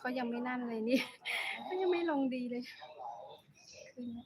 เขายังไม่นั่นเลยนี่เขายังไม่ลงดีเลยขึ้นแล้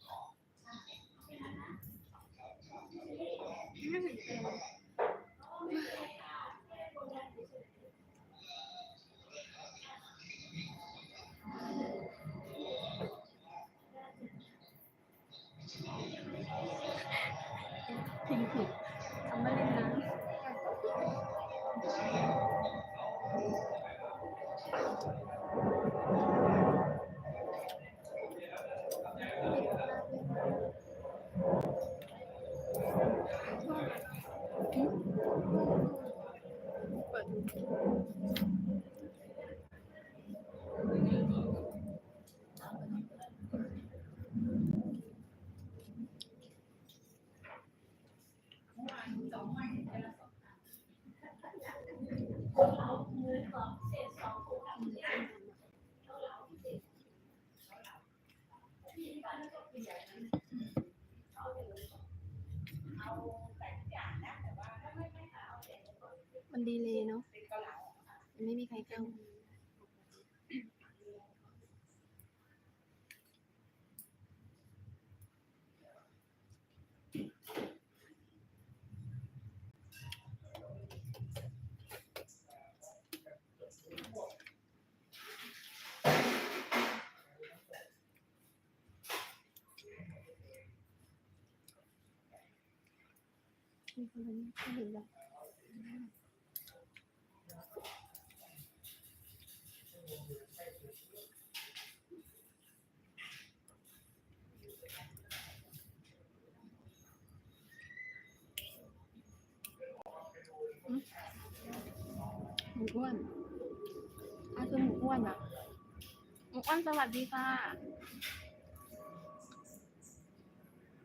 ดีเลยเนาะมันไม่มีใครเข้ามีคนเห็นไม่เห็นหรอ อ้นสวัสดีค่ะ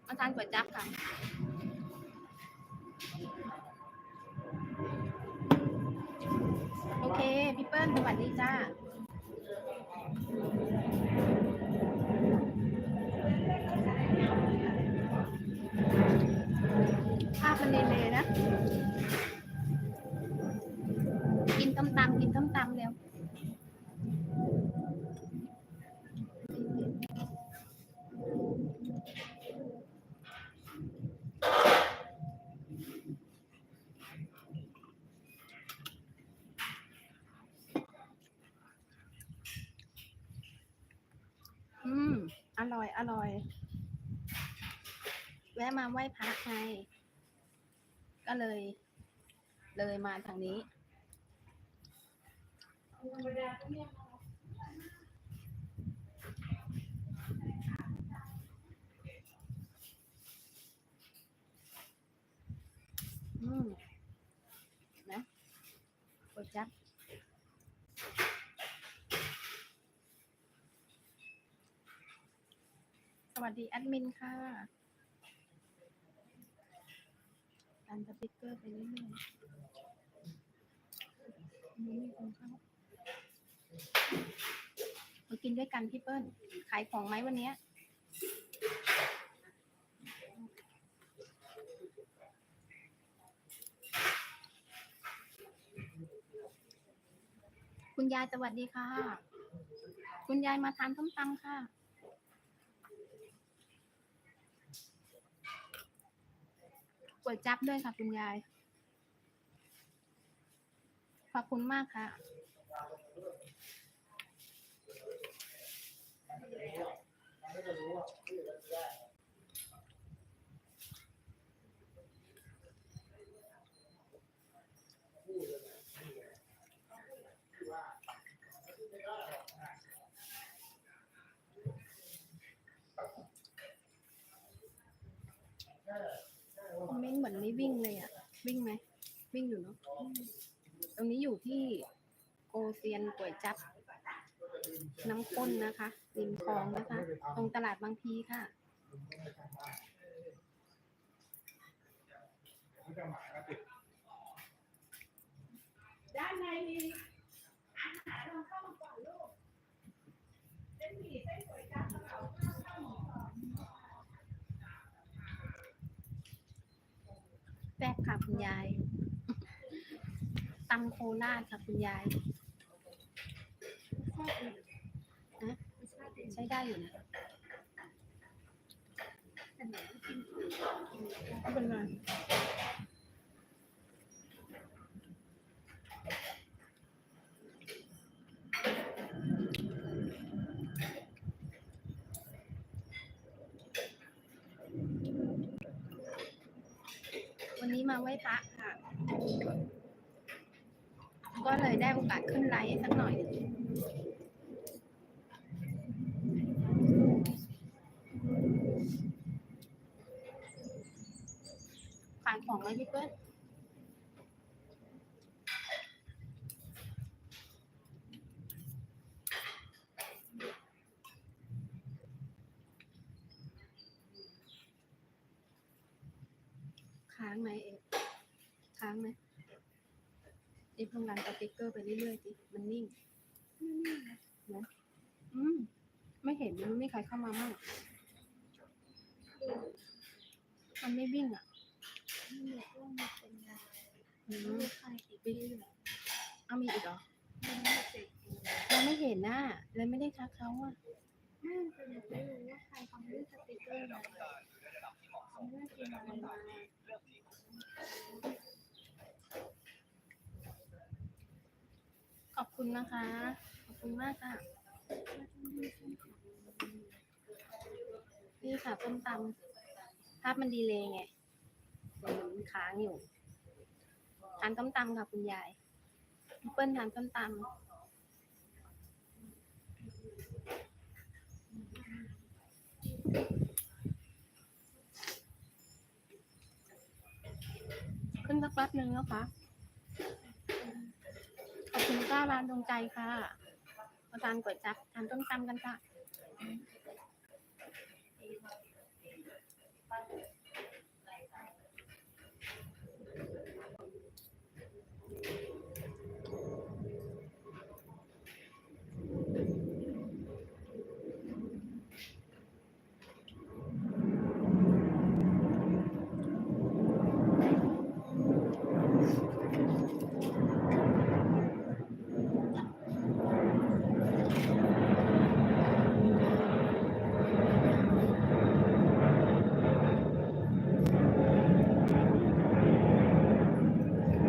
อาจารย์ก๋วยจั๊บค่ะโอเคพี่เปิ้ลสวัสดีจ้าภาพมันเลยนะ กินต้มตำกินต้มตำเร็ว อืม อร่อย อร่อย แวะมาไหว้พระไง ก็เลย เลยมาทางนี้ อืมนะกดจับ ส วัสดีแอดมินค่ะดันสติ๊กเกอร์ไปเรื่อยๆไม่มีคนเข้ามากินด้วยกันพี่เปิ้ล ขายของไหมวันนี้คุณยายสวัสดีค่ะ คุณยายมาทานส้มตำค่ะ วยจั๊บด้วยค่ะคุณยาย ขอบคุณมากค่ะคอมเมนต์เห มือนไม่วิ่งเลยอะ วิ่งไหม วิ่งอยู่เนาะตรงนี้อยู่ที่โกเซียนก๋วยจับ น้ำข้นนะคะริมคลองนะคะ ตรงตลาดบางพีค่ะด้านในมีอาหารลองเข้ามาก่อนลูกเส้นหมี่เส้นก๋วยจั๊บกระเพราข้าวข้าวหมูกรอบ แซ่บค่ะคุณยายตำโคราชค่ะคุณยายชาติอื่นฮะรสชาติอื่นใช้ได้อยู่นะแต่หนูไม่กินไม่เป็นไร มาไหว้พระค่ะ ก็เลยได้โอกาสขึ้นไลฟ์สักหน่อยขายของไหมพี่เปิ้ล ค้างไหมเอกค้างไหมเอกลองรันสติ๊กเกอร์ไปเรื่อยๆสิมันนิ่งนะอืมไม่เห็นมันไม่มีใครเข้ามามั่งมันไม่วิ่งอะหนูก็มีเป็นยาอืไม่มรู้ใครติดที่ไหนเอามีอีกเหรอมันไม่ติดเราไม่เห็นน่ะเลยไม่ได้ทักเขาอะไม่เป็นไม่รู้ว่าใครทำเรื่องสติกเกอร์มาทำเรื่องกินอะไรมา ขอบ คุณนะคะ ขอบคุณมากค่ะ นี่ค่ะต้มตำภาพมันดีเลยไงมันเหนุนค้างอยู่ ทานต้มตำค่ะคุณยายพี่เปิ้ลทานต้มตำขึ้นสักแป๊บนึงแล้วคะ ก้าร้านดวงใจค่ะ มาทานก๋วยจั๊บทานต้มตำกันค่ะ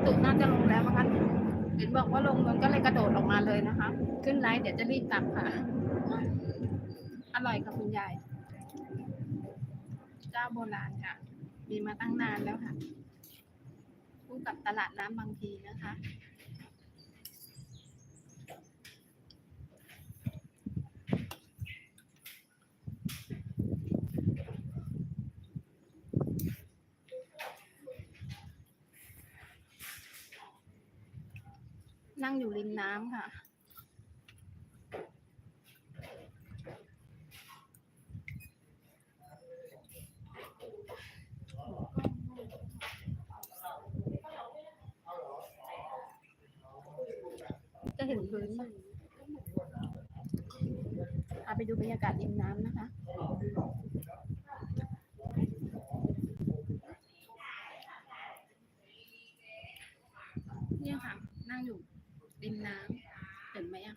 ตุน่าจะลงแล้วมั้งคะเห็นบอกว่าลงนนก็เลยกระโดดออกมาเลยนะคะ ขึ้นไลฟ์ เดี๋ยวจะรีบกลับค่ะ อร่อยค่ะคุณยาย เจ้าโบราณค่ะ มีมาตั้งนานแล้วค่ะคู่กับตลาดน้ำบางพีนะคะนั่งอยู่ริมน้ำค่ะ จะเห็นพื้นไหมพาไปดูบรรยากาศริมน้ำนะคะ เนี่ยค่ะ นั่งอยู่ริมน้ำเห็นไหมอะ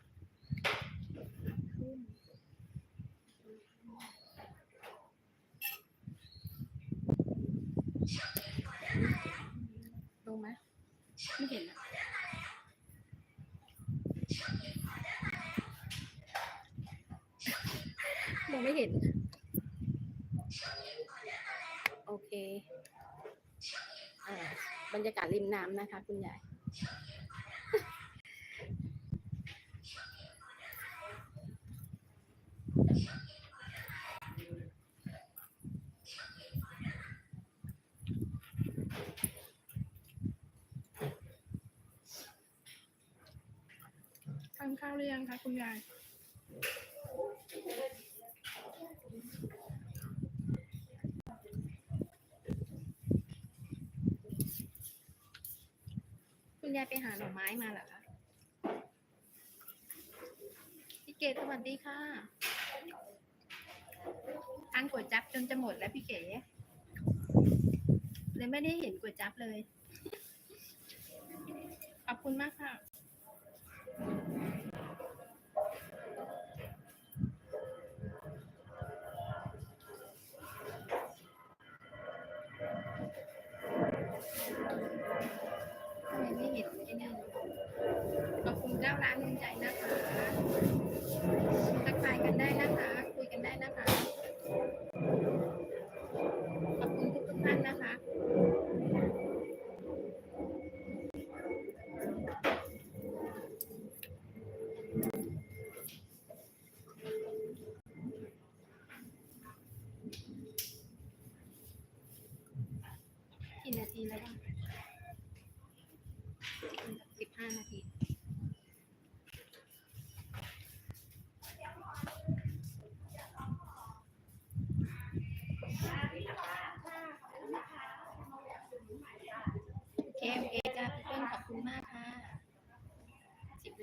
ลงไหมไม่เห็นอะ มองไม่เห็น โอเค อ่า บรรยากาศริมน้ำนะคะ คุณยายทานข้าวหรือยังคะคุณยาย คุณยายไปหาหน่อไม้มาเหรอคะพี่เกดสวัสดีค่ะทานก๋วยจั๊บจนจะหมดแล้วพี่เก๋เลยไม่ได้เห็นก๋วยจั๊บเลย ขอบคุณมากค่ะ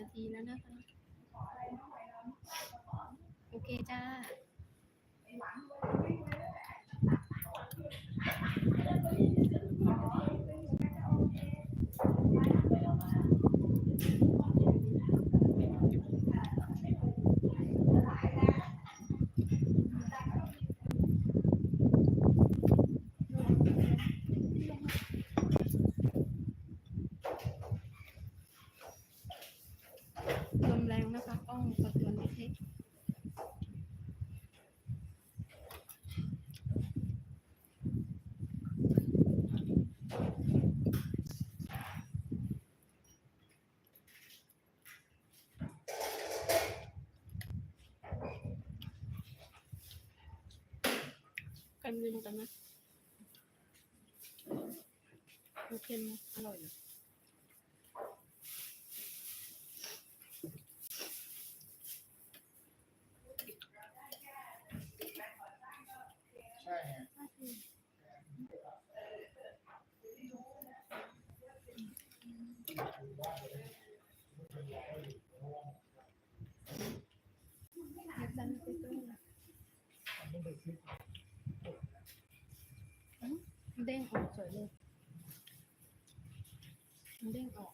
นาทีแล้วนะคะ โอเคจ้า ลมแรงนะคะกล้องสะเทือนนิดนิด กันลืมกันนะโอเคไหมอร่อยนะใช่ฮะเล็บดันไปตู้นะอืมมัน เด้งออกสวยเลยมันเด้งออก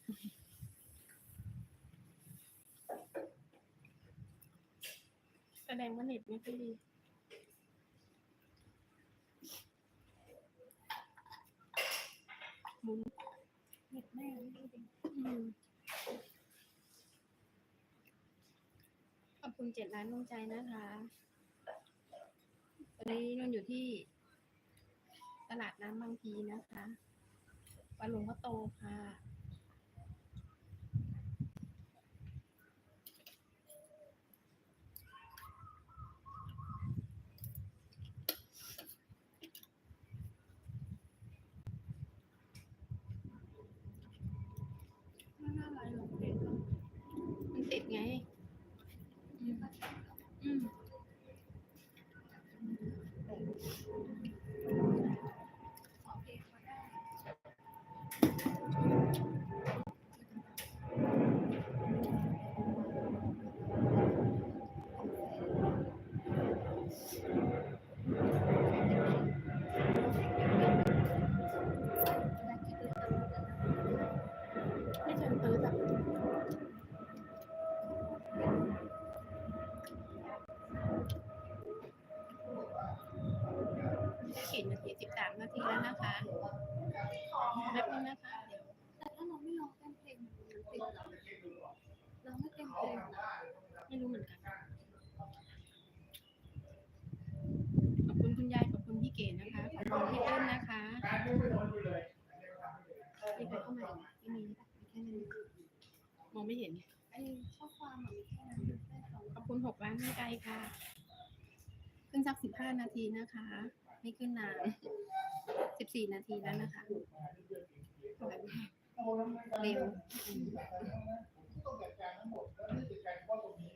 แสดงว่าเน็ตไม่ค่อยดีมุนเน็ตแม่ไม่ดีอืมขอบคุณเจ็ดล้านดวงใจนะคะ ตอนนี้นนอยู่ที่ ตลาดน้ำบางพีนะคะปลาหลวงพ่อโตค่ะ ไม่น่าไรหรอกเด็กมันติดไง อืมอืมไม่เชิงตื้อแบบ ขีดนาทีสิบสามนาทีแล้วนะคะแป๊บนึงนะคะ เดี๋ยว แต่ถ้าเราไม่ร้องเต้นเพลงมันติดเราเราไม่เต้นเพลง ไม่รู้เหมือนกัน ขอบคุณคุณยาย ขอบคุณพี่เก๋นะคะ ขอบคุณพี่เติ้ลนะคะ การพูดไม่โดนอยู่เลย มีใครเข้ามาอีกไหมไม่มีแค่นี้มอง ไม่เห็นไอ้ข้อความมันมีแค่นั้นแค่สองขอบคุณหกล้านไม่ไกลค่ะ ขึ้นสักสิบห้านาทีนะคะ ไม่ขึ้นนานสิบสี่นาทีแล้วนะคะแบบเร็วอืมต้องจัดการทั้งหมดแล้วไม่จัดการเฉพาะตรงนี้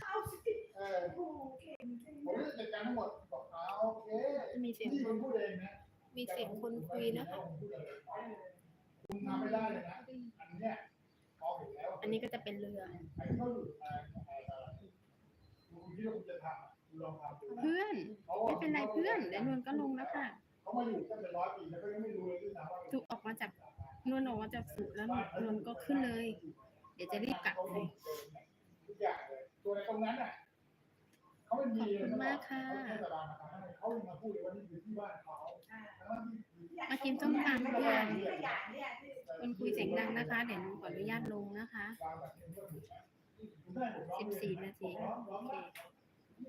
เอาสิเออโอ้เก่งจังผมจะจัดการทั้งหมดบอกเอาโอเคจะมีเสียงนี่คคุนณพูดเองนะมีเสียงคนคุยนะคะคุณทำไม่ได้เลยนะอันเนี้ยพออยู่แล้ว อันนี้ก็จะเป็นเรือไอ้เขาอยู่อ่าคุณคิดว่าคุณจะทำคุณลองทำดูเพื่อนไม่เป็นไรเพื่อนเดี๋ยวนวลก็ลงแล้วค่ะเขามาอยู่ตั้งแต่ร้อยปีแล้วก็ยังไม่รู้เลยด้วยซ้ำว่าถูกออกมาจากนวลออกมาจากสูตรแล้วนวลก็ขึ้นเลย เดี๋ยวจะรีบกลับเลยทุกอย่างเลยตัวในตรงนั้นอะเขาไม่มีขอบคุณมากค่ะเขาแค่ตารางมาทำให้เขายังมาพูดเลยว่านี่คือที่บ้านเขามากินส้มตำเพื่อน คนคุยเสียงดังนะคะ เดี๋ยวขออนุญาตลงนะคะสิบสี่นาทีโอเค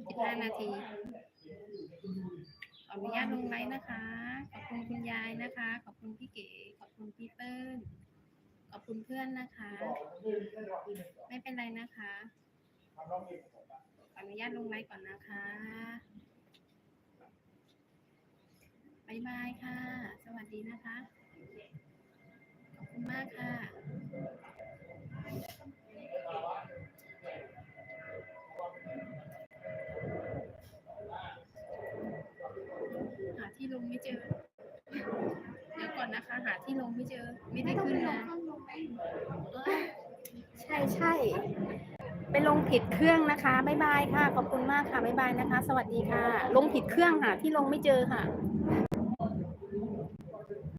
สิบห้านาที ขออนุญาตลงไลน์นะคะ ขอบคุณคุณยายนะคะ ขอบคุณพี่เก๋ ขอบคุณพี่เปิ้ล ขอบคุณเพื่อนนะคะ ไม่เป็นไรนะคะขออนุญาตลงไลน์ก่อนนะคะบายบายค่ะ สวัสดีนะคะ ขอบคุณมากค่ะหาที่ลงไม่เจอ เดี๋ยวก่อนนะคะ หาที่ลงไม่เจอ ไม่ได้ขึ้นมาเอ้ยใช่ใช่ไปลงผิดเครื่องนะคะ บ๊ายบายค่ะ ขอบคุณมากค่ะ บ๊ายบายนะคะ สวัสดีค่ะ ลงผิดเครื่องหาที่ลงไม่เจอค่ะ